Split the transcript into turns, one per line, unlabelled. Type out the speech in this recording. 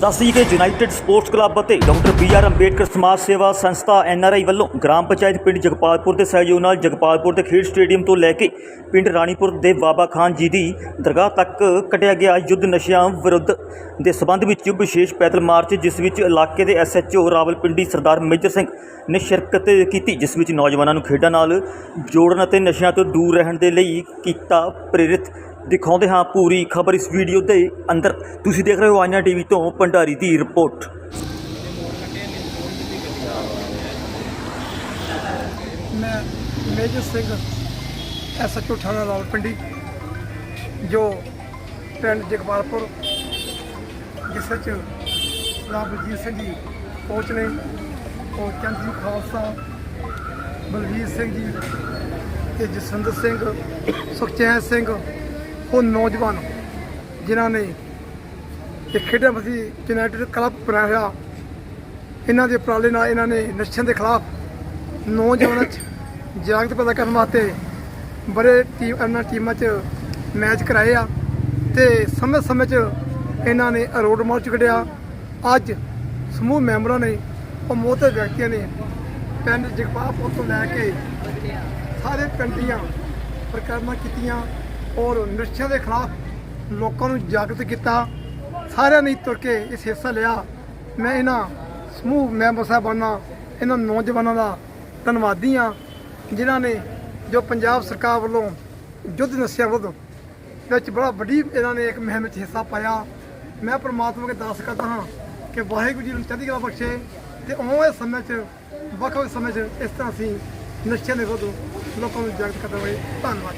ਦੱਸਦੀ ਕਿ United sports club ਅਤੇ ਡਾਕਟਰ ਬੀ ਆਰ ਅੰਬੇਡਕਰ ਸਮਾਜ ਸੇਵਾ ਸੰਸਥਾ ਐਨ ਆਰ ਆਈ ਵੱਲੋਂ ਗ੍ਰਾਮ ਪੰਚਾਇਤ ਪਿੰਡ ਜਗਪਾਲਪੁਰ ਦੇ ਸਹਿਯੋਗ ਨਾਲ ਜਗਪਾਲਪੁਰ ਦੇ ਖੇਡ ਸਟੇਡੀਅਮ ਤੋਂ ਲੈ ਕੇ ਪਿੰਡ ਰਾਣੀਪੁਰ ਦੇ ਬਾਬਾ ਖਾਨ ਜੀ ਦੀ ਦਰਗਾਹ ਤੱਕ ਕੱਢਿਆ ਗਿਆ ਯੁੱਧ ਨਸ਼ਿਆਂ ਵਿਰੁੱਧ ਦੇ ਸਬੰਧ ਵਿੱਚ ਵਿਸ਼ੇਸ਼ ਪੈਦਲ ਮਾਰਚ, ਜਿਸ ਵਿੱਚ ਇਲਾਕੇ ਦੇ ਐਸਐਚਓ ਰਾਵਲਪਿੰਡੀ ਸਰਦਾਰ ਮੇਜਰ ਸਿੰਘ ਨੇ ਸ਼ਿਰਕਤ ਕੀਤੀ, ਜਿਸ ਵਿੱਚ ਨੌਜਵਾਨਾਂ ਨੂੰ ਖੇਡਾਂ ਨਾਲ ਜੋੜਨ ਅਤੇ ਨਸ਼ਿਆਂ ਤੋਂ ਦੂਰ ਰਹਿਣ ਦੇ ਲਈ ਕੀਤਾ ਪ੍ਰੇਰਿਤ ਦਿਖਾਉਂਦੇ ਹਾਂ ਪੂਰੀ ਖਬਰ ਇਸ ਵੀਡੀਓ ਦੇ ਅੰਦਰ। ਤੁਸੀਂ ਦੇਖ ਰਹੇ ਹੋ ਆਈਨਾ ਟੀਵੀ ਤੋਂ ਭੰਡਾਰੀ ਦੀ ਰਿਪੋਰਟ।
ਮੈਂ ਮੇਜਰ ਸਿੰਘ ਐਸਐਚਓ ਥਾਣਾ ਰਾਵਲਪਿੰਡੀ ਜੋ ਪਿੰਡ ਜਗਪਾਲਪੁਰ ਜਿਸ ਵਿੱਚ ਰਾਮ ਬਲਜੀਤ ਸਿੰਘ ਜੀ ਕੋਚ ਨੇ ਉਹ ਚੰਦ ਜੀ ਖਾਲਸਾ ਬਲਵੀਰ ਸਿੰਘ ਜੀ ਤੇ ਜਸਵਿੰਦਰ ਸਿੰਘ ਸੁਖਚੈਨ ਸਿੰਘ ਉਹ ਨੌਜਵਾਨ ਜਿਨ੍ਹਾਂ ਨੇ ਇਹ ਖੇਡਾਂ ਵਸੀ ਯੂਨਾਈਟਿਡ ਕਲੱਬ ਬਣਾਇਆ ਹੋਇਆ ਇਹਨਾਂ ਦੇ ਉਪਰਾਲੇ ਨਾਲ ਇਹਨਾਂ ਨੇ ਨਸ਼ਿਆਂ ਦੇ ਖਿਲਾਫ ਨੌਜਵਾਨਾਂ 'ਚ ਜਾਗਰੂਕ ਪੈਦਾ ਕਰਨ ਵਾਸਤੇ ਬੜੇ ਟੀਮ ਇਹਨਾਂ ਟੀਮਾਂ 'ਚ ਮੈਚ ਕਰਾਏ ਆ ਤੇ ਸਮੇਂ ਸਮੇਂ 'ਚ ਇਹਨਾਂ ਨੇ ਰੋਡ ਮਾਰਚ ਕੱਢਿਆ। ਅੱਜ ਸਮੂਹ ਮੈਂਬਰਾਂ ਨੇ ਉਹ ਮੋਹਤੇ ਵਿਅਕਤੀਆਂ ਨੇ ਪਿੰਡ ਜਗਪਾਲਪੁਰ ਤੋਂ ਲੈ ਕੇ ਸਾਰੇ ਪਿੰਡ ਦੀਆਂ ਪ੍ਰਕਰਮਾਂ ਕੀਤੀਆਂ। ਔਰ ਨਸ਼ਿਆਂ ਦੇ ਖਿਲਾਫ ਲੋਕਾਂ ਨੂੰ ਜਾਗਰਤ ਕੀਤਾ। ਸਾਰਿਆਂ ਨੇ ਤੁਰ ਕੇ ਇਸ ਹਿੱਸਾ ਲਿਆ। ਮੈਂ ਇਹਨਾਂ ਸਮੂਹ ਮੈਂਬਰ ਸਾਹਿਬਾਨਾਂ, ਇਹਨਾਂ ਨੌਜਵਾਨਾਂ ਦਾ ਧੰਨਵਾਦੀ ਹਾਂ, ਜਿਨ੍ਹਾਂ ਨੇ ਜੋ ਪੰਜਾਬ ਸਰਕਾਰ ਵੱਲੋਂ ਯੁੱਧ ਨਸ਼ਿਆਂ ਵਿਰੁੱਧ ਵਿੱਚ ਬੜਾ ਵੱਡੀ ਇਹਨਾਂ ਨੇ ਇੱਕ ਮੁਹਿੰਮ ਵਿੱਚ ਹਿੱਸਾ ਪਾਇਆ। ਮੈਂ ਪ੍ਰਮਾਤਮਾ ਕੇ ਦਾਸ ਕਰਦਾ ਹਾਂ ਕਿ ਵਾਹਿਗੁਰੂ ਜੀ ਨੂੰ ਚੜ੍ਹਦੀ ਕਲਾ ਬਖਸ਼ੇ ਤੇ ਆਉਣ ਵਾਲੇ ਸਮੇਂ 'ਚ, ਵੱਖ ਵੱਖ ਸਮੇਂ 'ਚ ਇਸ ਤਰ੍ਹਾਂ ਅਸੀਂ ਨਸ਼ਿਆਂ ਦੇ ਵਿਰੁੱਧ ਲੋਕਾਂ ਨੂੰ ਜਾਗਰੂਕ ਕਰਦੇ ਹੋਏ। ਧੰਨਵਾਦ।